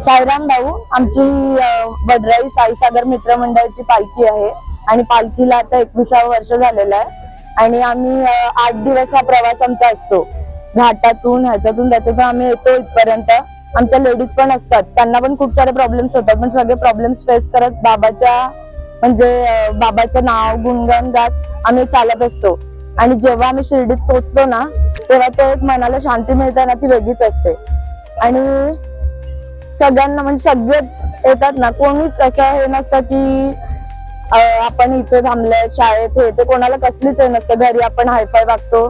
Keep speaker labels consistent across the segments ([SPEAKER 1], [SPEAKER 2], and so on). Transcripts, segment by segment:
[SPEAKER 1] सायराम भाऊ आमची बडराई वडराई साईसागर मित्र मंडळाची पालखी आहे. आणि पालखीला आता एकविसावं वर्ष झालेलं आहे. आणि आम्ही आठ दिवस हा प्रवास आमचा असतो. घाटातून ह्याच्यातून त्याच्यातून आम्ही येतो इथपर्यंत. आमच्या लेडीज पण असतात. त्यांना पण खूप सारे प्रॉब्लेम्स होतात. पण सगळे प्रॉब्लेम्स फेस करत बाबाच्या म्हणजे बाबाचं नाव गुणगान गात आम्ही चालत असतो. आणि जेव्हा आम्ही शिर्डीत पोहोचतो ना तेव्हा तो एक मनाला शांती मिळते ना ती वेगळीच असते. आणि सगळ्यांना म्हणजे सगळेच येतात ना कोणीच असं हे नसतं की आपण इथे थांबलोय शाळेत हे ते कोणाला कसलीच हे नसतं घरी आपण हायफाय वागतो.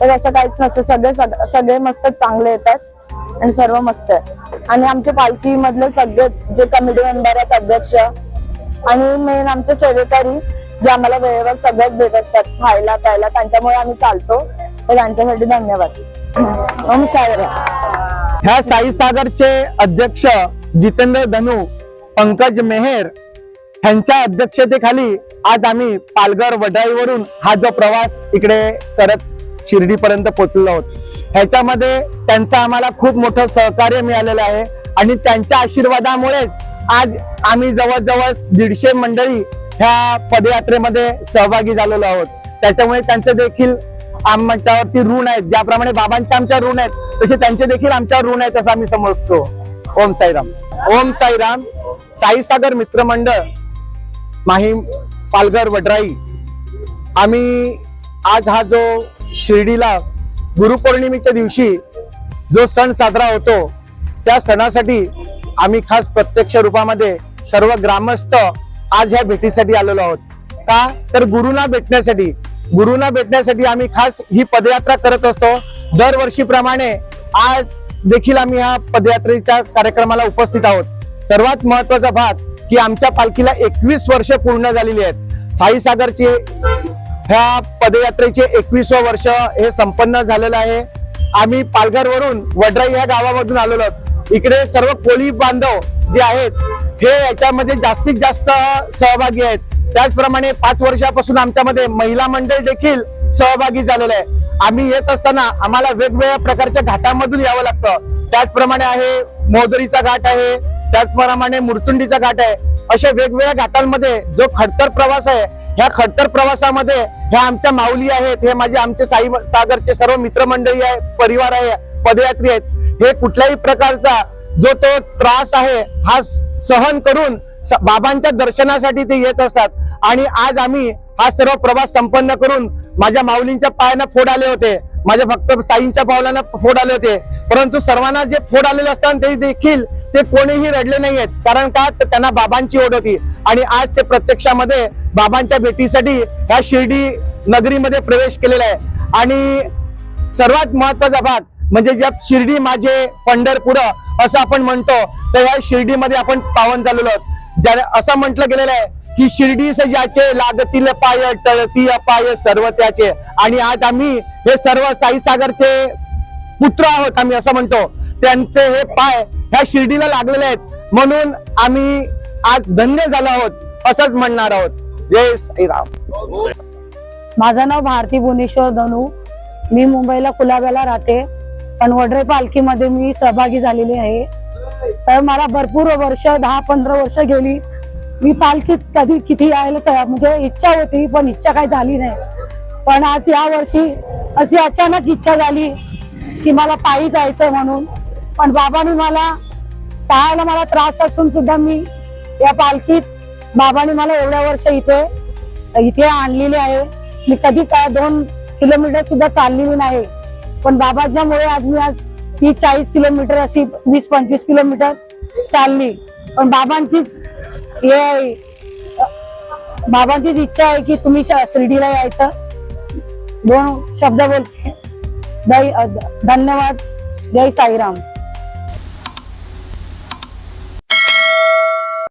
[SPEAKER 1] तर असं काहीच नसतं सगळे सगळे मस्त चांगले येतात आणि सर्व मस्त आहे आणि आमच्या पालखी मधले सगळेच जे कमिटी मेंबर आहेत अध्यक्ष आणि मेन आमचे सेवेकरी जे आम्हाला वेळेवर सगळंच देत असतात खायला प्यायला त्यांच्यामुळे आम्ही चालतो. तर त्यांच्यासाठी धन्यवाद. नमस्कार.
[SPEAKER 2] ह्या साईसागरचे अध्यक्ष जितेंद्र धनू पंकज मेहेर ह्यांच्या अध्यक्षतेखाली आज आम्ही पालघर वडाईवरून हा जो प्रवास इकडे करत शिर्डीपर्यंत पोहोचलो आहोत. ह्याच्यामध्ये त्यांचं आम्हाला खूप मोठं सहकार्य मिळालेलं आहे आणि त्यांच्या आशीर्वादामुळेच आज आम्ही जवळजवळ दीडशे मंडळी ह्या पदयात्रेमध्ये सहभागी झालेलो आहोत. त्याच्यामुळे त्यांचं देखील आमच्यावरती ऋण आहेत ज्याप्रमाणे बाबांच्या आमच्या ऋण आहेत तसे त्यांचे देखील आमच्यावर ऋण आहेत असं आम्ही समजतो. ओम साईराम. ओम साईराम साईसागर मित्रमंडळ माहीम पालघर वडराई. आम्ही आज हा जो शिर्डीला गुरुपौर्णिमेच्या दिवशी जो सण साजरा होतो त्या सणासाठी आम्ही खास प्रत्यक्ष रूपामध्ये सर्व ग्रामस्थ आज ह्या भेटीसाठी आलेलो आहोत. का? तर गुरुना भेटण्यासाठी गुरुना भेटण्यासाठी आम्ही खास ही पदयात्रा करत असतो. दरवर्षीप्रमाणे आज देखील आम्ही ह्या पदयात्रेच्या कार्यक्रमाला उपस्थित आहोत. सर्वात महत्त्वाचा भाग की आमच्या पालखीला एकवीस वर्ष पूर्ण झालेली आहेत. साईसागरचे ह्या पदयात्रेचे एकवीसवं वर्ष हे संपन्न झालेलं आहे. आम्ही पालघरवरून वडराई ह्या गावामधून आलेलो आहोत. इकडे सर्व कोळी बांधव जे आहेत हे याच्यामध्ये जास्तीत जास्त सहभागी आहेत. त्याचप्रमाणे पाच वर्षापासून आमच्यामध्ये महिला मंडळ देखील सहभागी झालेलं आहे. आम्ही येत असताना आम्हाला वेगवेगळ्या प्रकारच्या घाटामधून यावं लागतं. त्याचप्रमाणे आहे मोदरीचा घाट आहे त्याचप्रमाणे मुरचुंडीचा घाट आहे. अशा वेगवेगळ्या घाटांमध्ये जो खडतर प्रवास आहे ह्या खडतर प्रवासामध्ये ह्या आमच्या माऊली आहेत हे माझे आमचे साई सागरचे सर्व मित्रमंडळी आहे परिवार आहे पदयात्री आहेत. हे कुठल्याही प्रकारचा जो तो त्रास आहे हा सहन करून बाबांच्या दर्शनासाठी ते येत असतात. आणि आज आम्ही हा सर्व प्रवास संपन्न करून माझ्या माऊलींच्या पायांना फोड आले होते. माझ्या फक्त साईंच्या पावलांना फोड आले होते. परंतु सर्वांना जे फोड आलेले असतात ते देखील ते कोणीही रडले नाहीयेत. कारण का? तर त्यांना बाबांची ओढ होती. आणि आज ते प्रत्यक्षामध्ये बाबांच्या भेटीसाठी ह्या शिर्डी नगरीमध्ये प्रवेश केलेला आहे. आणि सर्वात महत्त्वाचा भाग म्हणजे ज्या शिर्डी माझे पंढरपूर असं आपण म्हणतो तर या शिर्डीमध्ये आपण पावन झालेलो आहोत. ज्याने असं म्हटलं गेलेलं आहे की शिर्डी ज्याचे लागतील पाय टळती पाय सर्व त्याचे. आणि आज आम्ही हे सर्व साईसागरचे पुत्र आहोत आम्ही असं म्हणतो. त्यांचे हे पाय ह्या शिर्डीला लागलेले आहेत. म्हणून आम्ही आज धन्य झालो आहोत असंच म्हणणार आहोत. जय श्रीराम
[SPEAKER 3] माझं नाव भारती भुवनेश्वर धनू. मी मुंबईला कुलाब्याला राहते. पण वडरे पालखीमध्ये मी सहभागी झालेली आहे. तर मला भरपूर वर्ष दहा पंधरा वर्ष गेली. मी पालखीत कधी किती यायला तयार म्हणजे इच्छा होती पण इच्छा काही झाली नाही. पण आज या वर्षी अशी अचानक इच्छा झाली की मला पायी जायचंय म्हणून. पण बाबांनी मला पायाला मला त्रास असून सुद्धा मी या पालखीत बाबांनी मला एवढ्या वर्ष इथे इथे आणलेले आहे. मी कधी काय दोन किलोमीटर सुद्धा चाललेली नाही. पण बाबांच्यामुळे आज मी आज ही चाळीस किलोमीटर अशी वीस पंचवीस किलोमीटर चालली. पण बाबांचीच हे बाबांचीच इच्छा आहे की तुम्ही शिर्डीला यायचं. दोन शब्द बोलते जय धन्यवाद. जय साईराम.